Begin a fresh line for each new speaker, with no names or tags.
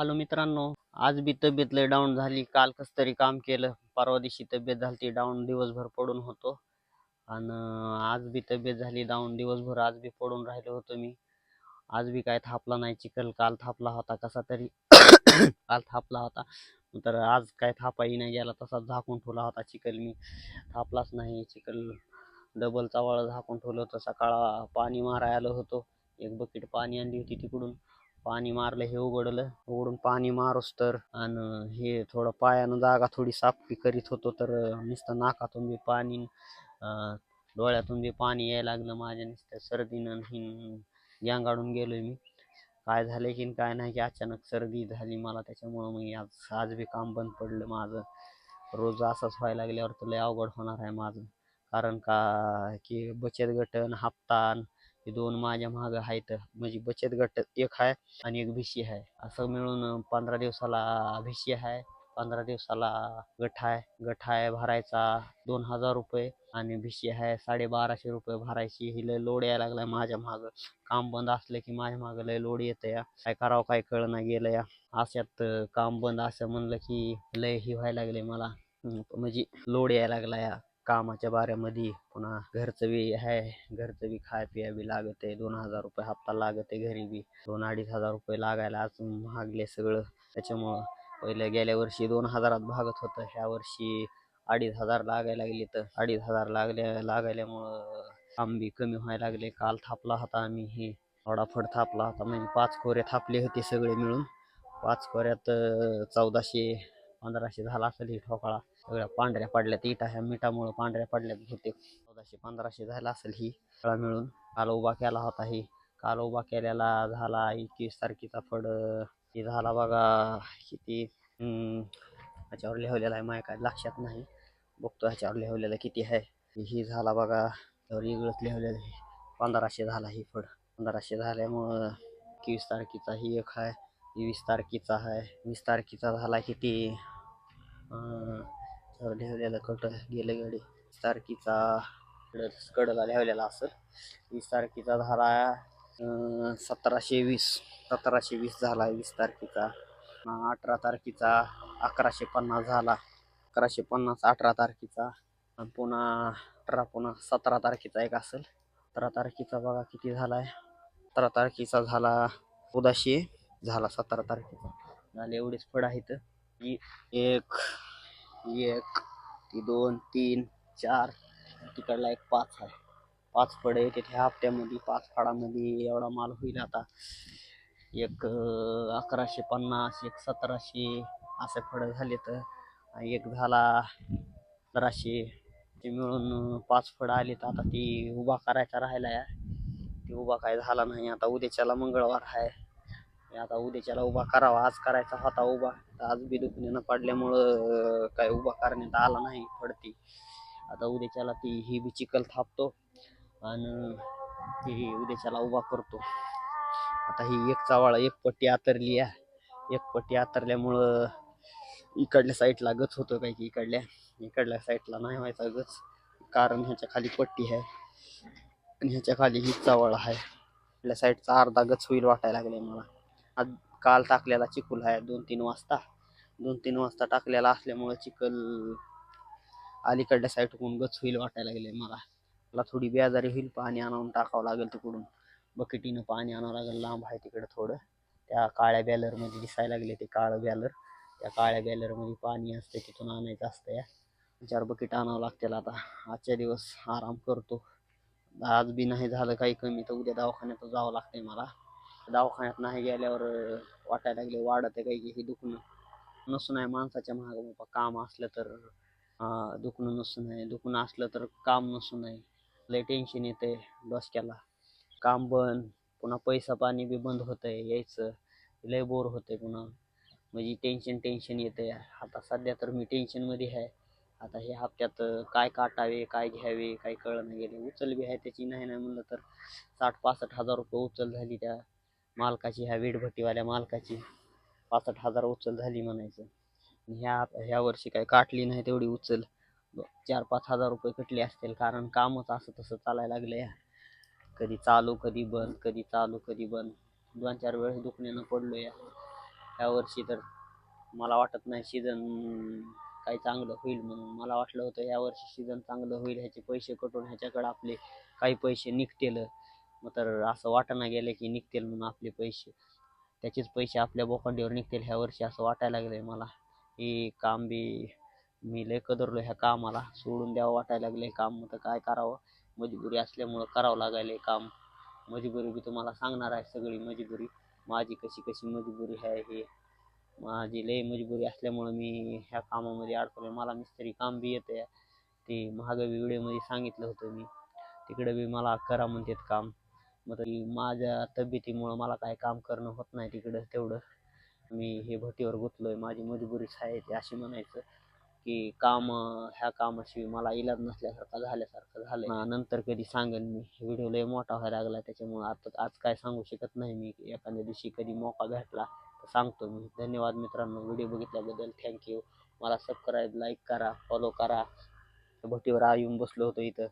Hello मित्रांनो आज बी तब्येत लय डाऊन झाली. काल कस तरी काम केलं. परवा दिवशी तब्येत झाली ती डाऊन दिवसभर पडून होतो. आणि आज बी तब्येत झाली डाऊन दिवसभर आज बी पडून राहिलो होतो मी. आज बी काय थापला नाही चिखल. काल थापला होता कसा तरी. काल थापला होता. तर आज काय थापाही नाही गेला तसाच झाकून ठेवला होता चिखल मी. थापलाच नाही. चिखल डबल चावळ झाकून ठेवलं होतं. सकाळ पाणी मारायला आलो होतो. एक बकेट पाणी आणली होती तिकडून. पाणी मारलं हे उघडलं. उघडून पाणी मारूस तर आणि हे थोडं पायानं जागा थोडी साफी करीत होतो तर नुसतं नाकातून बी पाणी डोळ्यातून बी पाणी यायला लागलं माझ्या नुसतं सर्दीनं हिन गांगाडून गेलोय मी. काय झालं की काय नाही की अचानक सर्दी झाली मला त्याच्यामुळं मग आज आज बी काम बंद पडलं माझं. रोज असंच व्हायला लागल्यावर तर लय अवघड होणार आहे माझं. कारण का की बचत गटन हप्ता हे दोन माझ्या माग आहेत म्हणजे बचत गट एक आहे आणि एक भिशी आहे असं मिळून पंधरा दिवसाला भिशी आहे पंधरा दिवसाला गठाय आहे आहे भरायचा दोन हजार रुपये आणि भिशी आहे साडेबाराशे रुपये भरायची. ही लय लोड यायला लागलाय माझ्या मागं. काम बंद असलं की माझ्या मागं लय लोड येतं या. काय करावं काय कळना गेलं या. अशात काम बंद असं म्हणलं की लय ही व्हायला लागले मला. म्हणजे लोड यायला लागला या. कामाच्या बाऱ्यामध्ये पुन्हा घरचं बी आहे घरचं बी खाय पिया बी लागत. आहे दोन हजार रुपये हप्ता लागत आहे घरी बी. दोन अडीच हजार रुपये लागायला अजून महागले सगळं. त्याच्यामुळं पहिले गेल्या वर्षी दोन हजारात भागत होतं. ह्या वर्षी अडीच हजार लागायला लागले तर अडीच हजार लागल्या लागायल्यामुळं आंबी कमी व्हायला लागले. काल थापला होता आम्ही हे थोडाफड थापला होता. म्हणजे पाच खोरे थापले होते सगळे मिळून. पाच कोऱ्यात चौदाशे पंधराशे झाला असेल ही ठोकळा. सगळ्या पांढऱ्या पडल्यात. इटा ह्या मिठामुळं पांढऱ्या पडल्यात. होते चौदाशे पंधराशे झाला असेल ही फळा मिळून. काल उभा केला होता ही. काल उभा केलेला झाला एकवीस तारखेचा फड अं, झाला बघा किती? ह्याच्यावर लिहवलेला आहे. माझ्या काय लक्षात नाही. बघतो ह्याच्यावर लिहिलेलं किती आहे. ही झाला बघा त्यावर इगळत लिहवलेलं आहे. पंधराशे झाला ही फड पंधराशे झाल्यामुळं एकवीस तारखेचा ही एक आहे. वीस तारखेचा आहे. वीस तारखेचा झाला किती? त्यावर लिहिलेलं कट गेले गडी. वीस तारखेचा कडला लिहिलेला असेल. वीस तारखेचा झाला सतराशे वीस. सतराशे वीस झाला वीस तारखेचा. अठरा तारखेचा अकराशे पन्नास झाला. अकराशे पन्नास अठरा तारखेचा. आणि पुन्हा अठरा पुन्हा सतरा तारखेचा एक असेल. सतरा तारखेचा बघा किती झाला आहे सतरा तारखेचा झाला चौदाशे. झाला सतरा तारखेचा. झाले एवढेच फळ आहेत. की एक ही एक ती दोन तीन चार. तिकडला एक पाच आहे. पाच फळं तिथे ह्या हप्त्यामध्ये पाच फळामध्ये एवढा माल होईल आता. एक अकराशे पन्नास एक सतराशे असे फळं झाले तर एक झाला सतराशे. ते मिळून पाच फळं आलीत. आता ती उभा करायचा राहिला आहे ती उभा काय झाला नाही. आता उद्याच्याला मंगळवार आहे. आता उद्याच्याला उभा करावा आज करायचा होता उभा. आज बी दुखण्यानं पडल्यामुळं काय उभा करण्यात आला नाही पडती. आता उद्याच्याला ती ही बी चिकल थापतो आणि ती उद्याच्याला उभा करतो. आता ही एक चावाळा एक पट्टी आतरली आहे. एक पट्टी आतरल्यामुळं इकडल्या साईडला गच होतो काय की इकडल्या. इकडल्या साईडला नाही व्हायचा गच. कारण ह्याच्या खाली पट्टी आहे. आणि ह्याच्या खाली ही चावळ आहे. इकडल्या साईडचा अर्धा गच होईल वाटायला लागले मला. आज काल टाकलेला चिखल आहे दोन तीन वाजता. दोन तीन वाजता टाकलेला असल्यामुळं चिखल अलीकडल्या साईडकडून गच होईल वाटायला लागले मला. मला थोडी बेजारी होईल पाणी आणून टाकावं लागेल तिकडून. बकेटीनं पाणी आणावं लागेल लांब आहे तिकडं थोडं. त्या काळ्या बॅलरमध्ये दिसायला लागले ते काळं बॅलर त्या काळ्या बॅलरमध्ये पाणी असते तिथून आणायचं असतं या चार बकेट आणावं लागतील आता. आजच्या दिवस आराम करतो. आज बी नाही झालं काही कमी तर उद्या दवाखान्यात जावं लागतंय मला. दवाखान्यात नाही गेल्यावर वाटायला लागले वाढत आहे काही की हे दुखणं. नसून आहे माणसाच्या महाग बाबा काम असलं तर दुखणं नसून आहे. दुखणं असलं तर काम नसून आहे. लय टेन्शन येते डोसक्याला. काम बंद पुन्हा पैसा पाणी बी बंद होतंय यायचं. लय बोर होतंय पुन्हा. म्हणजे टेन्शन टेन्शन येते आता सध्या तर मी टेन्शनमध्ये आहे. आता हे हप्त्यात काय काटावे काय घ्यावे काय कळणं गेले. उचल बी आहे त्याची. नाही नाही म्हणलं तर साठ पासष्ट हजार रुपये उचल झाली त्या. मालकाची ह्या वीटभट्टीवाल्या मालकाची. पासष्ट हजार उचल झाली म्हणायचं. ह्या ह्या वर्षी काय काटली नाही तेवढी उचल. चार पाच हजार रुपये कटले असतील. कारण कामच असं तसं चालायला लागलं या. कधी चालू कधी बंद कधी चालू कधी बंद. दोन चार वेळेस दुखण्यानं पडलो या. ह्या वर्षी तर मला वाटत नाही सीझन काही चांगलं होईल म्हणून. मला वाटलं होतं या वर्षी सीझन चांगलं होईल. ह्याचे पैसे कटून ह्याच्याकडं आपले काही पैसे निघतील. मग तर असं वाटायला गेलं की निघतील म्हणून आपले पैसे. त्याचेच पैसे आपल्या बोकांडीवर निघतील ह्या वर्षी असं वाटायला लागलंय मला. हे काम बी मी लय कदरलो ह्या कामाला. सोडून द्यावं वाटायला लागलंय काम. तर काय करावं? मजबुरी असल्यामुळं करावं लागायलंय काम. मजबुरी बी तुम्हाला सांगणार आहे सगळी मजबुरी. माझी कशी कशी मजबुरी आहे हे. माझी लय मजबुरी असल्यामुळं मी ह्या कामामध्ये अडकलोय. मला मिस्त्री काम बी येतं ते महागावी व्हिडिओमध्ये सांगितलं होतं मी. तिकडं बी मला करा म्हणतात काम. मग माझ्या तब्येतीमुळं मला काय काम करणं होत नाही तिकडं तेवढं. मी हे भटीवर गुतलोय माझी मजबुरीच आहे ते अशी म्हणायचं की काम ह्या कामाशिवाय मला इलाज नसल्यासारखा झाल्यासारखं झालं नंतर कधी सांगेन मी व्हिडिओ लय मोठा व्हायला लागला त्याच्यामुळे आता आज काय सांगू शकत नाही मी. एखाद्या दिवशी कधी मौका भेटला तर सांगतो मी. धन्यवाद मित्रांनो व्हिडिओ बघितल्याबद्दल थँक्यू मला सबस्क्राईब लाईक करा फॉलो करा. भटीवर आ येऊन बसलो होतो इथं.